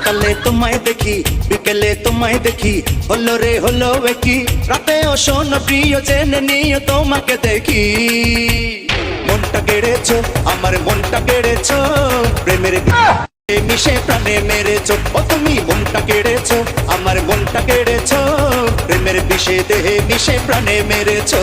সকালে তোমায় দেখি বিকেলে তোমায় দেখি হলো রে হলো কি রাতে ও শোন প্রিয় জেনে নিয়ে তোমাকে দেখি মনটা কেড়েছো আমার মনটা কেড়েছো প্রেমের মিশে প্রাণে মেরেছো ও তুমি মনটা কেড়েছো আমার মনটা কেড়েছো প্রেমের বিষে দেহে মিশে প্রাণে মেরেছো